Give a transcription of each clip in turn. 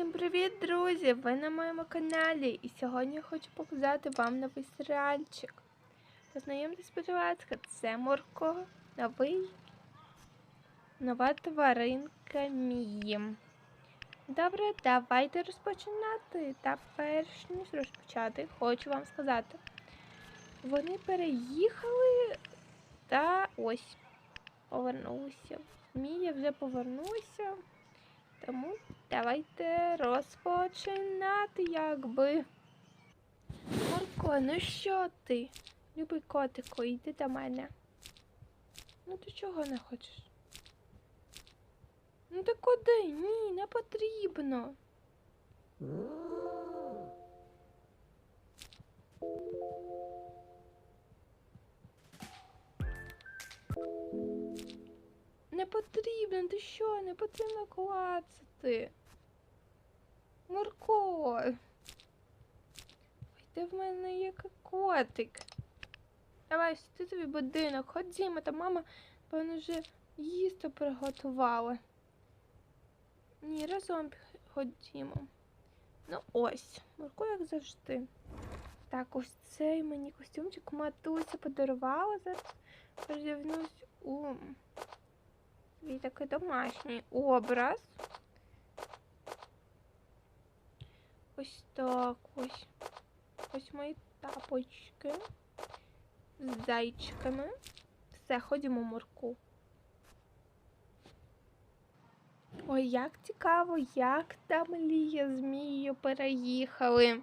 Усім привіт, друзі! Ви на моєму каналі. І сьогодні я хочу показати вам новий серіальчик. Познайомтесь, будь ласка, це Мурко, новий нова тваринка Мії. Добре, давайте розпочинати. Та перш ніж розпочати, хочу вам сказати. Вони переїхали та ось повернулися. Мія вже повернулася. Тому давайте розпочинати, якби. Марко, ну що ти? Любий котику, йди до мене. Ну ти чого не хочеш? Ну ти куди? Ні, не потрібно. Не потрібно, ти що? Не потрібно клацати. Ой, де в мене є котик. Давай, сюди тобі будинок, ходімо, та мама, певно, вже їсти приготувала. Ні, разом ходімо. Ну ось, Марко, як завжди. Так, ось цей мені костюмчик матуся подарувала. Зараз передивнусь у свій такий домашній образ. Ось так ось. Ось мої тапочки з зайчиками. Все, ходімо морку. Ой, як цікаво, як там Лія з Мією переїхали.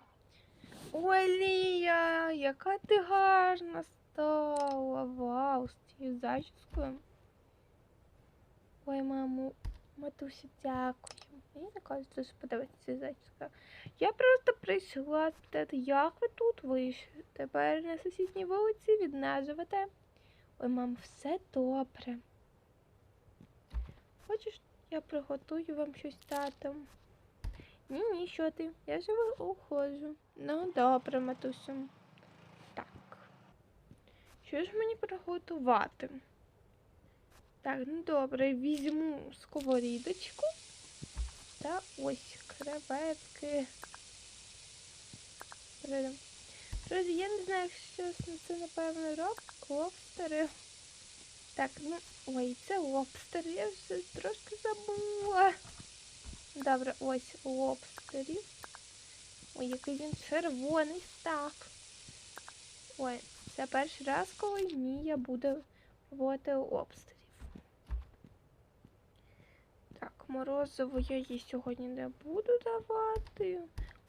Ой, Лія, яка ти гарна стала. Вау, з цією зачіскою. Ой, маму, матусі, дякую. Мені така дуже подобається ця зачіска. Я просто прийшла спитати, як ви тут вийшли. Тепер на сусідній вулиці від. Ой, мам, все добре. Хочеш, я приготую вам щось татом? Ні, ні, що ти? Я живу уходжу. Ну, добре, матусю. Так. Що ж мені приготувати? Так, ну добре, візьму сковорідочку. Та ось креветки. Друзі, я не знаю, що це, напевно, роб, лобстери. Так, ну, ой, це лобстер, я вже трошки забула. Добре, ось лобстерів. Ой, який він червоний став. Ой, це перший раз, коли Мія буде пробувати лобстерів. Так, морозиво я їй сьогодні не буду давати.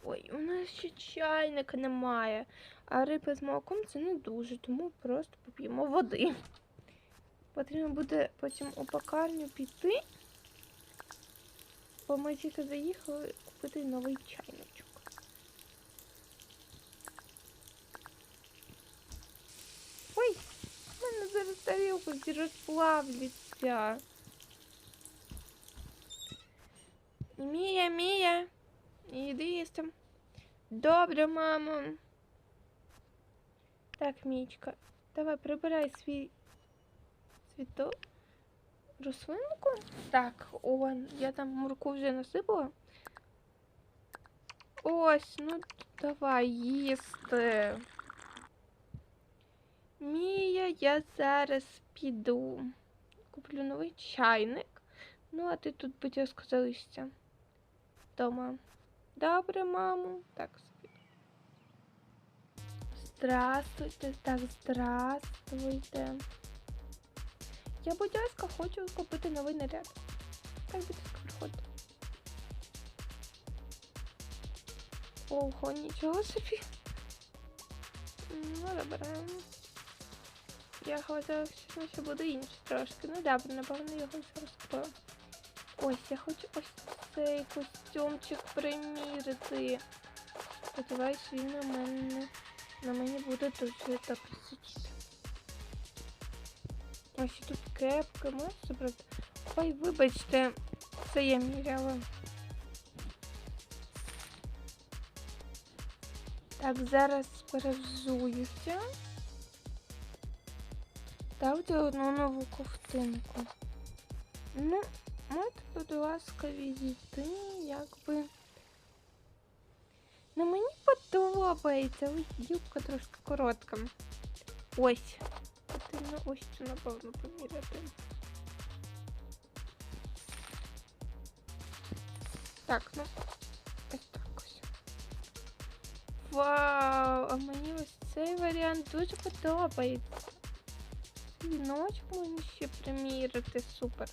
Ой, у нас ще чайника немає. А риби з молоком це не дуже, тому просто поп'ємо води. Потрібно буде потім у пекарню піти. Бо ми тільки заїхали купити новий чайничок. Ой, в мене зараз тарілку всі Мія, Мія, іди їсти. Добре, мамо. Так, Мічка, давай прибирай свій цвіток. Рослинку? Так, он, я там мурку вже насипала. Ось, ну давай їсти. Мія, я зараз піду. Куплю новий чайник. Ну, а ти тут, будь ласка, залишся. Дома. Добре, мамо. Так, собі. Здравствуйте, так, здравствуйте. Я, будь ласка, хочу купити новий наряд. Так, будь ласка, приходьте. Ого, нічого собі. Ну, добре. Я хотіла, що буде інше трошки. Ну, добре, напевно, його зараз купила. Ось, я хочу ось цей костюмчик примірити. Сподіваюсь, він на мене на мені буде дуже добре сидіти. Ось тут кепка, можеш забрати? Ой, вибачте, це я міряла. Так, зараз перевзуюся. Ставте одну нову ковтинку. Ну, от, будь ласка, відійти, якби Ну мені подобається. Юбка трошки коротка. Ось. Потрібно ось цю, напевно, поміряти. Так, ну. Ось так ось. Вау! А мені ось цей варіант дуже подобається. Віночок можна ще примірити, супер.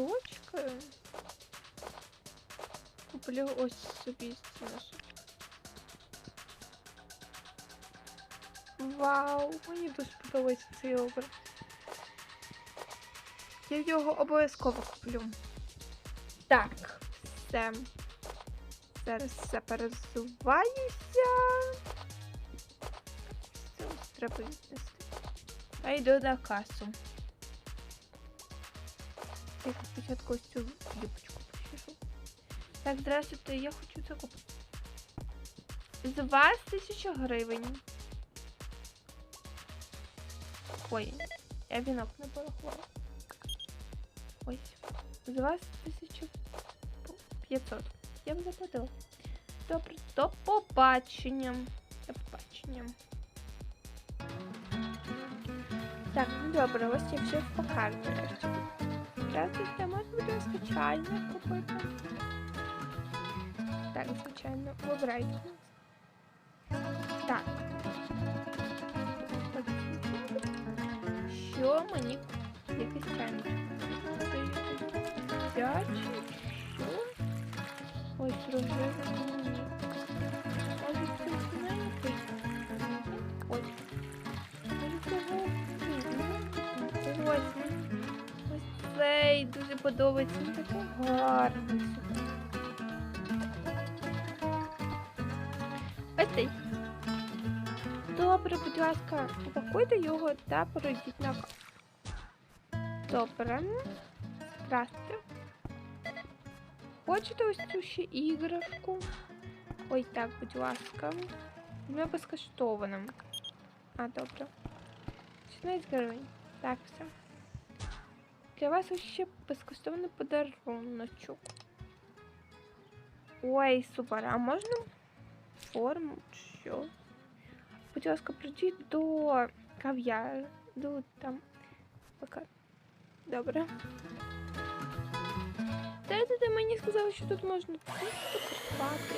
Носочки. Куплю ось собі ці носочки. Вау, мені дуже подобається цей образ. Я його обов'язково куплю. Так, все. Зараз все перезуваюся. Ось треба віднести. А йду на касу. Я спочатку ось цю юбочку почешу. Так, здравствуйте, я хочу це купити. З вас тисяча гривень. Ой, я вінок не порахувала. Ось. З вас 1500. Я б заплатила. Добре, до побачення. До побачення. Так, ну добре, ось я все по карті. Здравствуйте, можна буде звичайно купити. Так, звичайно, вибирайте. Так. Що мені якийсь чайник? Дячий? Що? Ось рожевий дуже подобається. Він такий гарний. Ось цей. Добре, будь ласка, упакуйте його та пройдіть на. Добре. Здравствуйте. Хочете ось цю ще іграшку? Ой, так, будь ласка. Вона безкоштована. А, добре. 16 гривень. Так, все. Для вас ще безкоштовний подаруночок. Ой, супер. А можна форму? Що? Будь ласка, прийдіть до кав'ярні. До там. Пока. Добре. Та мені сказали, що тут можна просто купувати.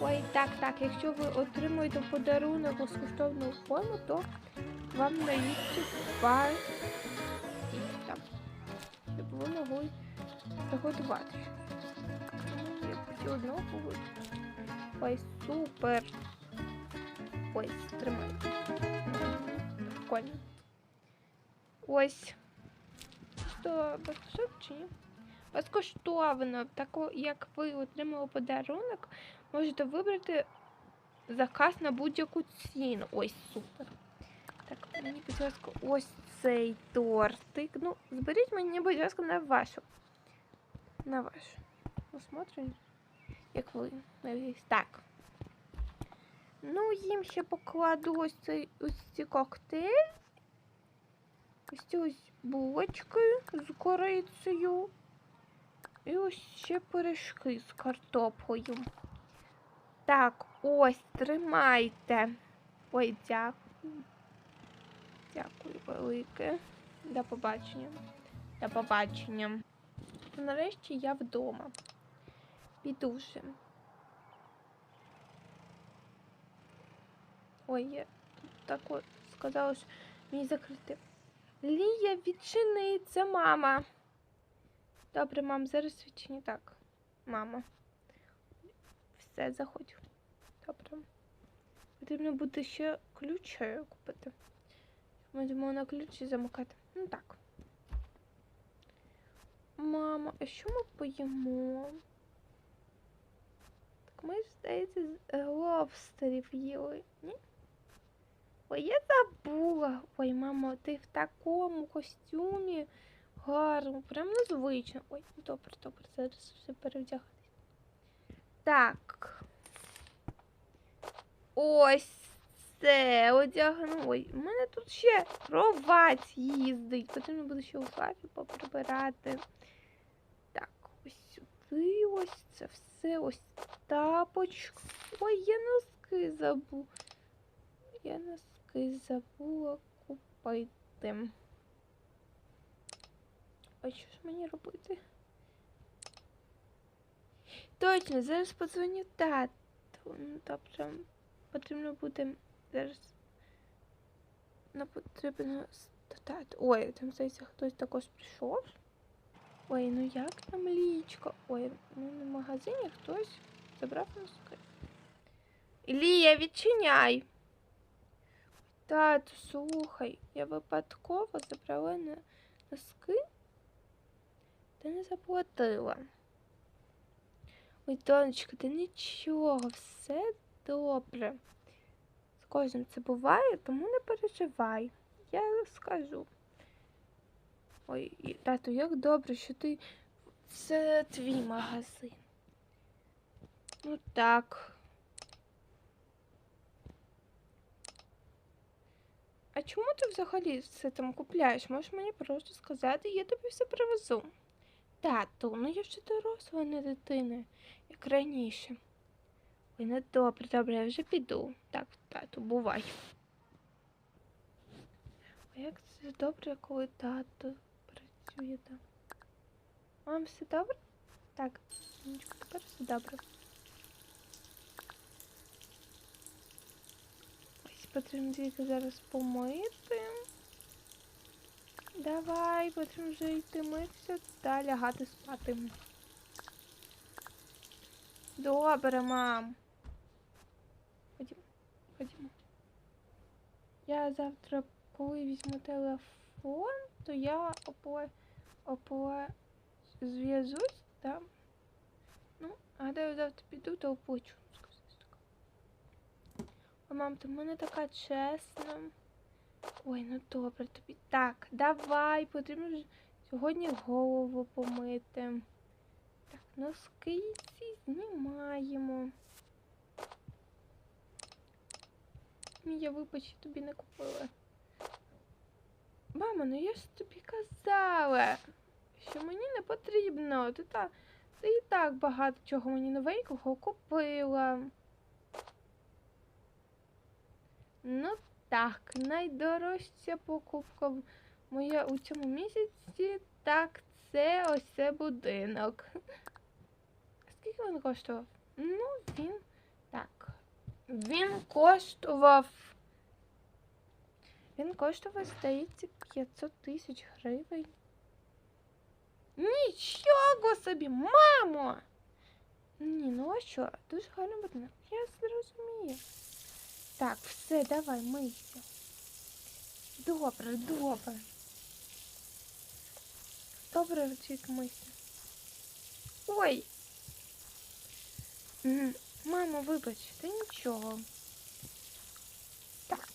Ой, так, так. Якщо ви отримуєте подарунок безкоштовну форму, то вам дають два. Ви могли приготувати. Ну, я все одно погоджу. Ой, супер. Ой, тримай. Прикольно. Ось. Що, безкоштовно чи ні? Безкоштовно, так як ви отримали подарунок, можете вибрати заказ на будь-яку ціну. Ой, супер. Так, мені, будь ласка, ось цей тортик. Ну, зберіть мені, будь ласка, на вашу. На вашу. Посмотрим, як ви навіть. Так. Ну, їм ще покладу ось цей ось ці коктейль. Ось ці ось булочки з корицею. І ось ще пиріжки з картоплею. Так, ось, тримайте. Ой, дякую. Дякую велике. До побачення. До побачення. Нарешті я вдома. Піду вже. Ой, я тут так от сказала, що мені закрити. Лія, відчини, це мама. Добре, мам, зараз відчині так. Мама. Все, заходь. Добре. Потрібно буде ще ключ е, купити. Будемо на ключі замикати. Ну так. Мама, а що ми поїмо? Так ми ж, здається, з лобстерів їли, ні? Ой, я забула. Ой, мамо, ти в такому костюмі гарно, прям незвично. Ой, добре, добре, зараз все перевдягатись. Так. Ось це одягну. Ой, у мене тут ще кровать їздить. Потрібно буде ще у шафі поприбирати. Так, ось сюди. ось це все, ось тапочки. Ой, я носки забула. Я носки забула купити. А що ж мені робити? Точно, зараз подзвоню тату. Ну, тобто потрібно буде зараз. Ну, потрібно стати. Ой, там здається, хтось також прийшов. Ой, ну як там лічко? Ой, ну на магазині хтось забрав носки. Лія, відчиняй. Тату, слухай, я випадково забрала на носки та не заплатила. Ой, донечка, та нічого, все добре. Кожним це буває, тому не переживай. Я скажу. Ой, тату, як добре, що ти. Це твій магазин. Ну так. А чому ти взагалі все там купляєш? Можеш мені просто сказати, я тобі все привезу. Тату, ну я вже доросла, не дитина, як раніше. Ой, ну добре, добре, я вже піду. Так, тату, бувай. А як це добре, коли тато працює там. Мам, все добре? Так, тепер все добре. Ось потрібно тільки зараз помити. Давай, потрібно вже йти митися та лягати спати. Добре, мам. Ходімо. Я завтра, коли візьму телефон, то я опле... опле... зв'язусь там. Ну, а де завтра піду, то оплачу. О, мам, ти в мене така чесна. Ой, ну добре тобі. Так, давай, потрібно сьогодні голову помити. Так, носки ці знімаємо. Я вибач, тобі не купила. Мама, ну я ж тобі казала, що мені не потрібно. Ти, та, ти і так багато чого мені новенького купила. Ну так, найдорожча покупка моя у цьому місяці, так, це ось це будинок. Скільки він коштував? Ну, він так. Він коштував. Він коштував, здається, 500 тисяч гривень. Нічого собі, мамо! Ні, ну а що? Дуже гарно будинок. Я зрозумію. Так, все, давай, мийся. Добре, добре. Добре, тільки мийся. Ой. Мамо, вибач, та нічого. Так.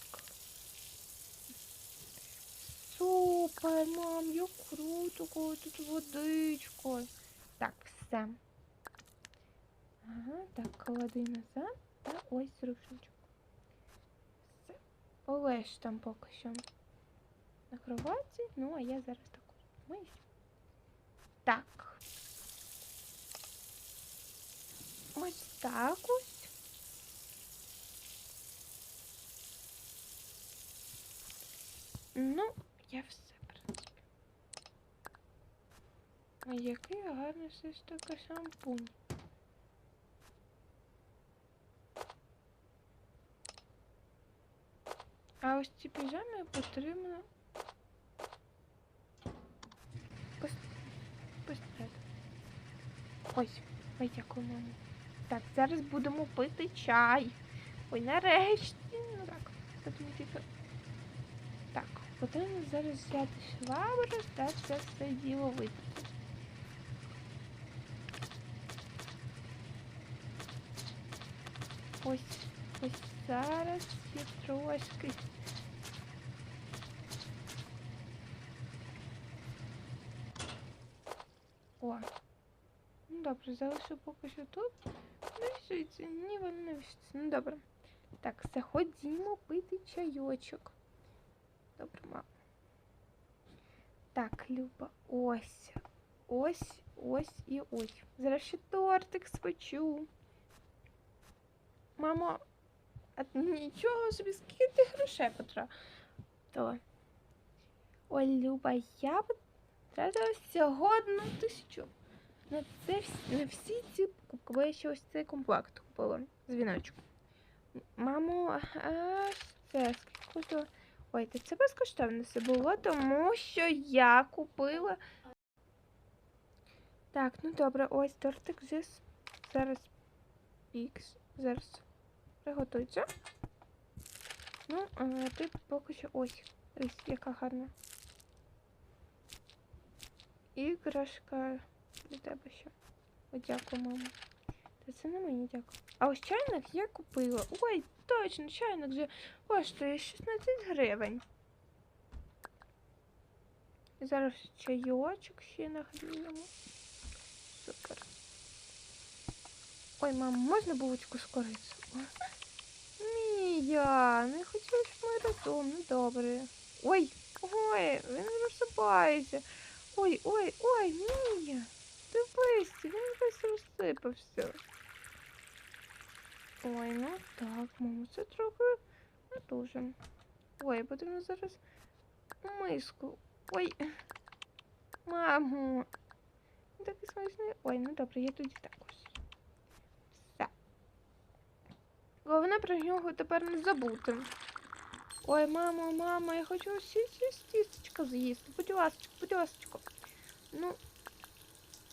Супер, мам, як круто, коли тут водичко. Так, все. Ага, так, клади назад. Та ось рушничок. Все. Олеш там поки що на кроваті. Ну, а я зараз миюсь. Так. Ось так ось. Ну, я все, в принципі. А який гарний все шампунь. А ось ці піжами потрібно пос- постирати. Ось, ой, дякую, мамо. Так, зараз будемо пити чай. Ой, нарешті. Ну так, тут не тільки. Так, потрібно зараз взяти швабру та все це діло випити. Ось, ось зараз я трошки. О. Ну добре, залишу поки що тут. Воно не вішується. Ну добре. Так, заходімо пити чайочок. Добре, мам. Так, Люба, ось. Ось, ось і ось. Зараз ще тортик спечу. Мамо, а нічого собі, скільки ти грошей потратила? Ой, Люба, я потратила всього одну тисячу. На це вс- на всі ці бо я ще ось цей комплект купила з віночком. Мамо, це скільки? Ой, це безкоштовно все було, тому що я купила. Так, ну добре, ось тортик вже с- зараз пікс. Зараз приготується. Ну, ти поки що ось. Ось, яка гарна. Іграшка для тебе ще. О, дякую, мама. Та це не мені дякую. А ось чайник я купила. Ой, точно, чайник вже коштує 16 гривень. Зараз чайочок ще нагріємо. Супер. Ой, мам, можна булочку з корицею? О, Мія, не хотіла, щоб ми разом. Ну добре. Ой, ой, він розсипається. Ой, ой, ой, Мія. Дивись, він весь розсипався. Ой, ну так, мамо, це трохи не дуже. Ой, потрібно зараз миску. Ой. Мамо. Він Такий смачний. Ой, ну добре, я тоді також. Все. Головне про нього тепер не забути. Ой, мамо, мамо, я хочу всі ці тістечка з'їсти. Будь ласка, будь ласка. Ну,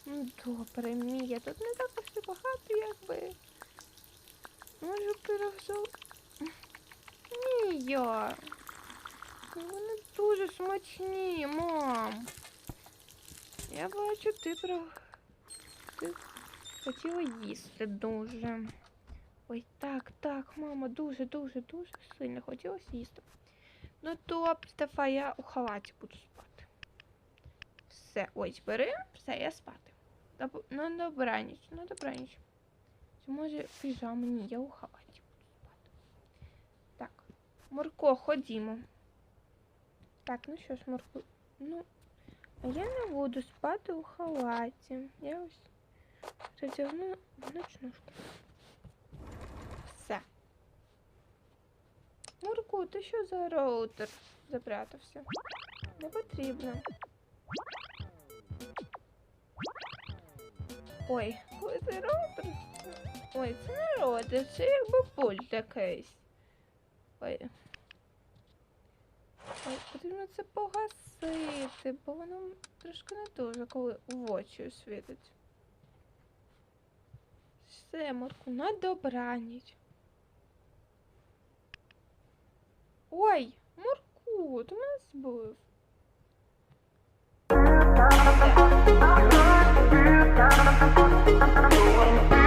добре, Мія, тут не так все багато, якби. Може, пирожок. Мія. Вони дуже смачні, мам. Я бачу, ти про. Ти хотіла їсти дуже. Ой, так, так, мама, дуже, дуже, сильно хотілося їсти. Ну добре, давай я у халаті буду спати. Все, ось бери, все, я спати. Доб... Ну, добраніч, ну добраніч. Чи може піжама? Ні, я у халаті буду спати. Так, Мурко, ходімо. Так, ну що ж, Мурко, ну, а я не буду спати у халаті. Я ось розігну ночнушку. Все. Мурку, ти що за роутер запрятався? Не потрібно. Ой, квадратор. Ой, це не родич, це якби пульт якийсь. Ой. Ой, потрібно це погасити, бо воно трошки не дуже, коли в очі освітить. Все, Марку, на добраніч. Ой, Марку, ти мене збив. down.